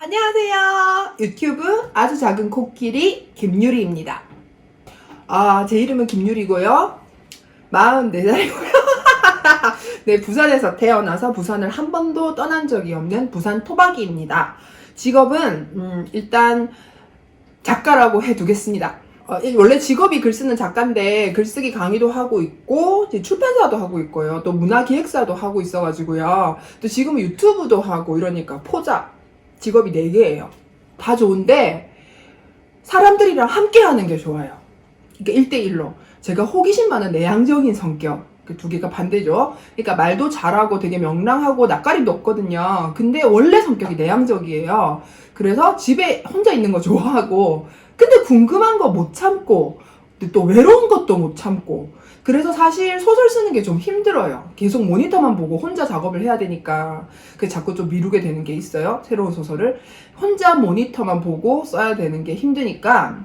안녕하세요. 유튜브 아주 작은 코끼리 김유리입니다. 아, 제 이름은 김유리고요. 44살이고요. 네, 부산에서 태어나서 부산을 한 번도 떠난 적이 없는 부산 토박이입니다. 직업은 음, 일단 작가라고 해두겠습니다. 어, 이- 원래 직업이 글 쓰는 작가인데 글쓰기 강의도 하고 있고 출판사도 하고 있고요. 또 문화기획사도 하고 있어가지고요. 또 지금 유튜브도 하고 이러니까 포자 직업이 4개예요. 다 좋은데 사람들이랑 함께 하는 게 좋아요. 그러니까 1대1로. 제가 호기심 많은 내향적인 성격. 그 두 개가 반대죠. 그러니까 말도 잘하고 되게 명랑하고 낯가림도 없거든요. 근데 원래 성격이 내향적이에요. 그래서 집에 혼자 있는 거 좋아하고 근데 궁금한 거 못 참고 또 외로운 것도 못 참고 그래서 사실 소설 쓰는 게 좀 힘들어요. 계속 모니터만 보고 혼자 작업을 해야 되니까 그 자꾸 좀 미루게 되는 게 있어요. 새로운 소설을 혼자 모니터만 보고 써야 되는 게 힘드니까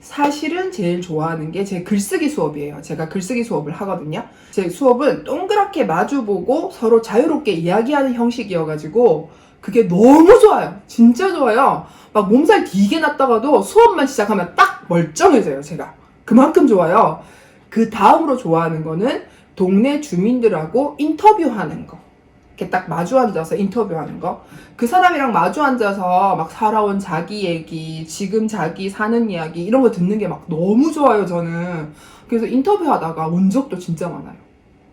사실은 제일 좋아하는 게 제 글쓰기 수업이에요. 제가 글쓰기 수업을 하거든요. 제 수업은 동그랗게 마주보고 서로 자유롭게 이야기하는 형식이어가지고 그게 너무 좋아요. 진짜 좋아요. 막 몸살 되게 났다가도 수업만 시작하면 딱 멀쩡해져요. 제가. 그만큼 좋아요. 그 다음으로 좋아하는 거는 동네 주민들하고 인터뷰하는 거. 이렇게 딱 마주 앉아서 인터뷰하는 거. 그 사람이랑 마주 앉아서 막 살아온 자기 얘기, 지금 자기 사는 이야기, 이런 거 듣는 게 막 너무 좋아요, 저는. 그래서 인터뷰하다가 온 적도 진짜 많아요.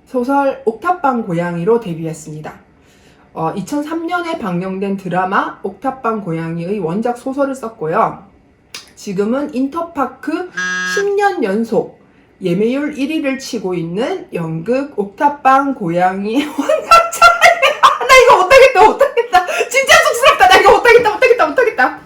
소설 옥탑방 고양이로 데뷔했습니다. 어, 2003년에 방영된 드라마 옥탑방 고양이의 원작 소설을 썼고요. 지금은 인터파크 10년 연속 예매율 1위를 치고 있는 연극 옥탑방 고양이 원작자 나 이거 못하겠다 못하겠다. 진짜 쑥스럽다. 나 이거 못하겠다 못하겠다 못하겠다.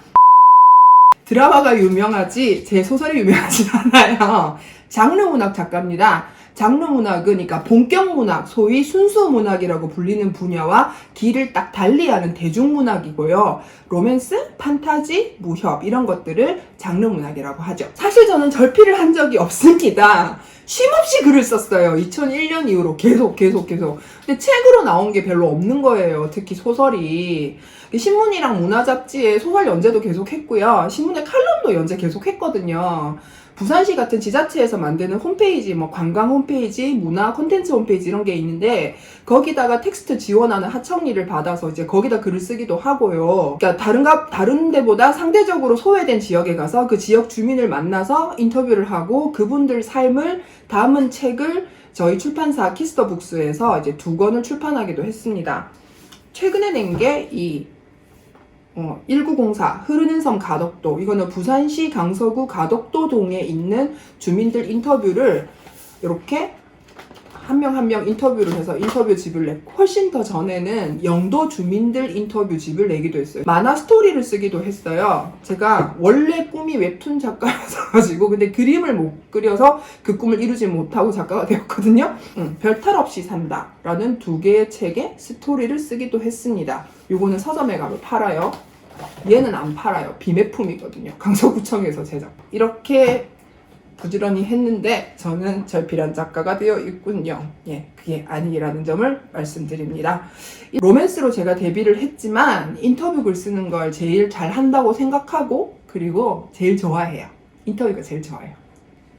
드라마가 유명하지 제 소설이 유명하진 않아요. 장르 문학 작가입니다 장르 문학은 그러니까 본격 문학 소위 순수 문학이라고 불리는 분야와 길을 딱 달리하는 대중 문학이고요 로맨스, 판타지, 무협 이런 것들을 장르 문학이라고 하죠 사실 저는 절필을 한 적이 없습니다 쉼없이 글을 썼어요 2001년 이후로 계속 계속 계속 근데 책으로 나온 게 별로 없는 거예요. 특히 소설이. 신문이랑 문화 잡지에 소설 연재도 계속 했고요. 신문에 칼럼도 연재 계속 했거든요. 부산시 같은 지자체에서 만드는 홈페이지, 뭐 관광 홈페이지, 문화 콘텐츠 홈페이지 이런 게 있는데 거기다가 텍스트 지원하는 하청리를 받아서 이제 거기다 글을 쓰기도 하고요. 그러니까 다른 가 다른 데보다 상대적으로 소외된 지역에 가서 그 지역 주민을 만나서 인터뷰를 하고 그분들 삶을 담은 책을 저희 출판사 키스터 북스에서 이제 두 권을 출판하기도 했습니다. 최근에 낸 게 이 어, 1904 흐르는 섬 가덕도. 이거는 부산시 강서구 가덕도 동에 있는 주민들 인터뷰를 이렇게 한 명 한 명 인터뷰를 해서 인터뷰 집을 냈고 훨씬 더 전에는 영도 주민들 인터뷰 집을 내기도 했어요. 만화 스토리를 쓰기도 했어요. 제가 원래 꿈이 웹툰 작가여서 가지고 근데 그림을 못 그려서 그 꿈을 이루지 못하고 작가가 되었거든요. 응, 별탈 없이 산다라는 두 개의 책에 스토리를 쓰기도 했습니다. 요거는 서점에 가면 팔아요. 얘는 안 팔아요. 비매품이거든요. 강서구청에서 제작. 이렇게 부지런히 했는데 저는 절필한 작가가 되어 있군요. 예, 그게 아니라는 점을 말씀드립니다. 이 로맨스로 제가 데뷔를 했지만 인터뷰 글 쓰는 걸 제일 잘 한다고 생각하고 그리고 제일 좋아해요. 인터뷰가 제일 좋아요.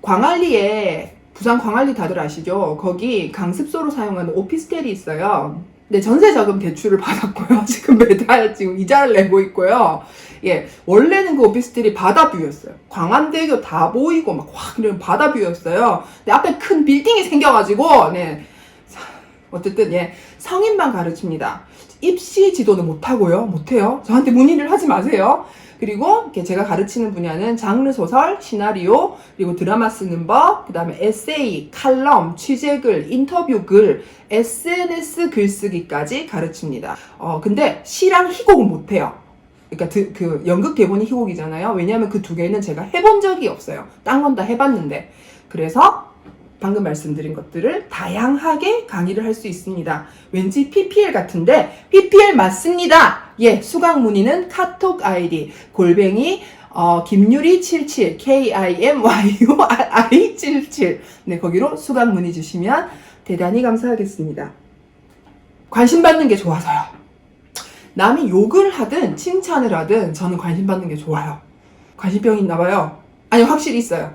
광안리에 부산 광안리 다들 아시죠? 거기 강습소로 사용하는 오피스텔이 있어요. 네, 전세 자금 대출을 받았고요. 지금 매달 지금 이자를 내고 있고요. 예, 원래는 그 오피스텔이 바다뷰였어요. 광안대교 다 보이고 막 확 이런 바다뷰였어요. 근데 앞에 큰 빌딩이 생겨가지고 네, 사- 어쨌든 예, 성인만 가르칩니다. 입시 지도는 못하고요. 못해요. 저한테 문의를 하지 마세요. 그리고 제가 가르치는 분야는 장르 소설, 시나리오, 그리고 드라마 쓰는 법, 그 다음에 에세이, 칼럼, 취재글, 인터뷰 글, SNS 글쓰기까지 가르칩니다. 어, 근데 시랑 희곡은 못해요. 그러니까 그, 그 연극 대본이 희곡이잖아요. 왜냐하면 그 두 개는 제가 해본 적이 없어요. 딴 건 다 해봤는데. 그래서 방금 말씀드린 것들을 다양하게 강의를 할 수 있습니다. 왠지 PPL 같은데 PPL 맞습니다. 예, 수강 문의는 카톡 아이디 골뱅이 어, 김유리 77 K I M Y R I 77 네, 거기로 수강 문의 주시면 대단히 감사하겠습니다. 관심 받는 게 좋아서요. 남이 욕을 하든 칭찬을 하든 저는 관심 받는 게 좋아요. 관심병이 있나 봐요. 아니 확실히 있어요.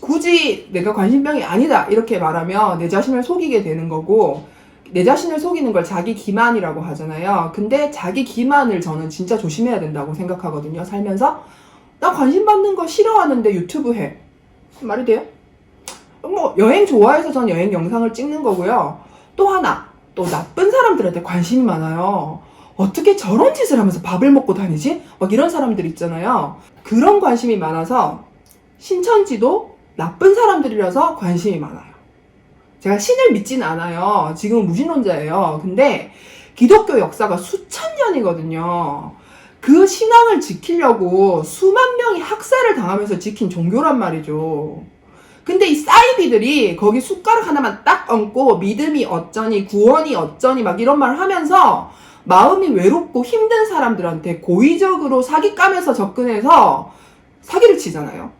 굳이 내가 관심병이 아니다 이렇게 말하면 내 자신을 속이게 되는 거고 내 자신을 속이는 걸 자기 기만이라고 하잖아요. 근데 자기 기만을 저는 진짜 조심해야 된다고 생각하거든요. 살면서 나 관심 받는 거 싫어하는데 유튜브 해. 말이 돼요? 뭐 여행 좋아해서 전 여행 영상을 찍는 거고요. 또 하나 또 나쁜 사람들한테 관심이 많아요. 어떻게 저런 짓을 하면서 밥을 먹고 다니지? 막 이런 사람들 있잖아요. 그런 관심이 많아서 신천지도 나쁜 사람들이라서 관심이 많아요. 제가 신을 믿진 않아요. 지금 무신론자예요. 근데 기독교 역사가 수천 년이거든요. 그 신앙을 지키려고 수만 명이 학살을 당하면서 지킨 종교란 말이죠. 근데 이 사이비들이 거기 숟가락 하나만 딱 얹고 믿음이 어쩌니 구원이 어쩌니 막 이런 말 하면서 마음이 외롭고 힘든 사람들한테 고의적으로 사기 까면서 접근해서 사기를 치잖아요.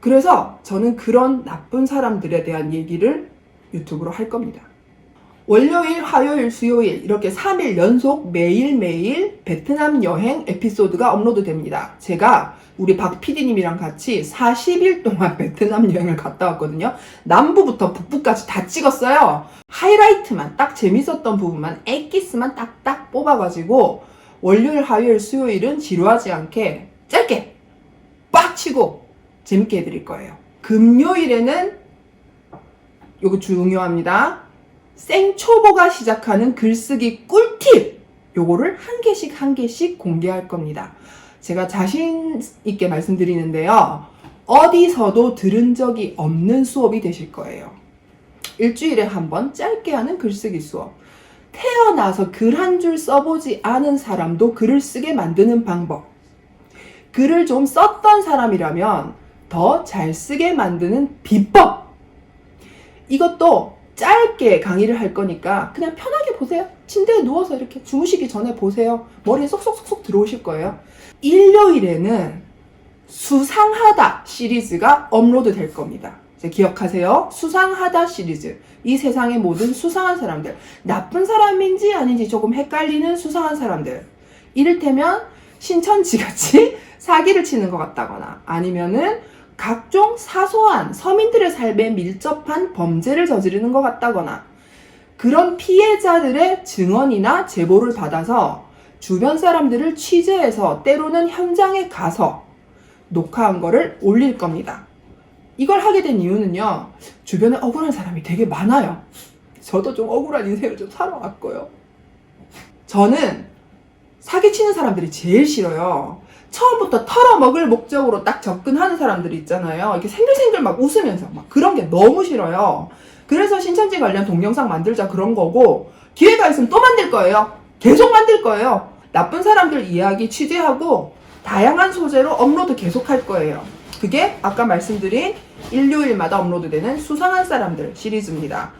그래서 저는 그런 나쁜 사람들에 대한 얘기를 유튜브로 할 겁니다. 월요일, 화요일, 수요일 이렇게 3일 연속 매일매일 베트남 여행 에피소드가 업로드 됩니다. 제가 우리 박 PD님이랑 같이 40일 동안 베트남 여행을 갔다 왔거든요. 남부부터 북부까지 다 찍었어요. 하이라이트만 딱 재밌었던 부분만 엑기스만 딱딱 뽑아가지고 월요일, 화요일, 수요일은 지루하지 않게 짧게 빡 치고 재밌게 해드릴 거예요. 금요일에는 요거 중요합니다. 생초보가 시작하는 글쓰기 꿀팁! 요거를 한 개씩 한 개씩 공개할 겁니다. 제가 자신 있게 말씀드리는데요. 어디서도 들은 적이 없는 수업이 되실 거예요. 일주일에 한 번 짧게 하는 글쓰기 수업. 태어나서 글 한 줄 써보지 않은 사람도 글을 쓰게 만드는 방법. 글을 좀 썼던 사람이라면 더 잘 쓰게 만드는 비법. 이것도 짧게 강의를 할 거니까 그냥 편하게 보세요. 침대에 누워서 이렇게 주무시기 전에 보세요. 머리에 쏙쏙쏙쏙 들어오실 거예요. 일요일에는 수상하다 시리즈가 업로드 될 겁니다. 기억하세요. 수상하다 시리즈. 이 세상의 모든 수상한 사람들. 나쁜 사람인지 아닌지 조금 헷갈리는 수상한 사람들. 이를테면 신천지 같이 사기를 치는 것 같다거나 아니면은 각종 사소한 서민들의 삶에 밀접한 범죄를 저지르는 것 같다거나 그런 피해자들의 증언이나 제보를 받아서 주변 사람들을 취재해서 때로는 현장에 가서 녹화한 거를 올릴 겁니다. 이걸 하게 된 이유는요, 주변에 억울한 사람이 되게 많아요. 저도 좀 억울한 인생을 좀 살아왔고요. 저는 사기치는 사람들이 제일 싫어요. 처음부터 털어먹을 목적으로 딱 접근하는 사람들이 있잖아요. 이렇게 생글생글 막 웃으면서 막 그런 게 너무 싫어요. 그래서 신천지 관련 동영상 만들자 그런 거고 기회가 있으면 또 만들 거예요. 계속 만들 거예요. 나쁜 사람들 이야기 취재하고 다양한 소재로 업로드 계속 할 거예요. 그게 아까 말씀드린 일요일마다 업로드되는 수상한 사람들 시리즈입니다.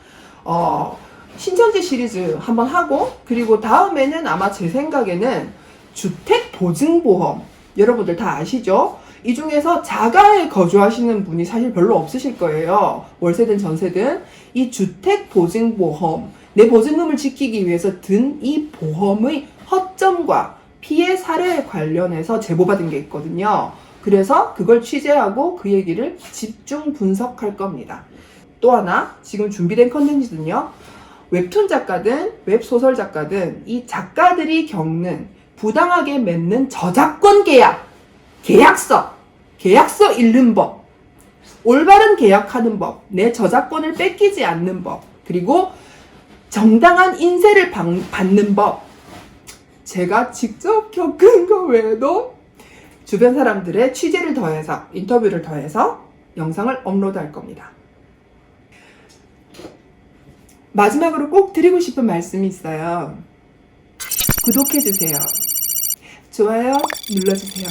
어, 신천지 시리즈 한번 하고 그리고 다음에는 아마 제 생각에는 주택 보증보험 여러분들 다 아시죠? 이 중에서 자가에 거주하시는 분이 사실 별로 없으실 거예요. 월세든 전세든 이 주택 보증보험 내 보증금을 지키기 위해서 든 이 보험의 허점과 피해 사례에 관련해서 제보받은 게 있거든요. 그래서 그걸 취재하고 그 얘기를 집중 분석할 겁니다. 또 하나 지금 준비된 컨텐츠는요. 웹툰 작가든 웹소설 작가든 이 작가들이 겪는 부당하게 맺는 저작권 계약, 계약서, 계약서 읽는 법, 올바른 계약하는 법, 내 저작권을 뺏기지 않는 법, 그리고 정당한 인세를 방- 받는 법. 제가 직접 겪은 거 외에도 주변 사람들의 취재를 더해서, 인터뷰를 더해서 영상을 업로드 할 겁니다. 마지막으로 꼭 드리고 싶은 말씀이 있어요. 구독해주세요. 좋아요 눌러주세요.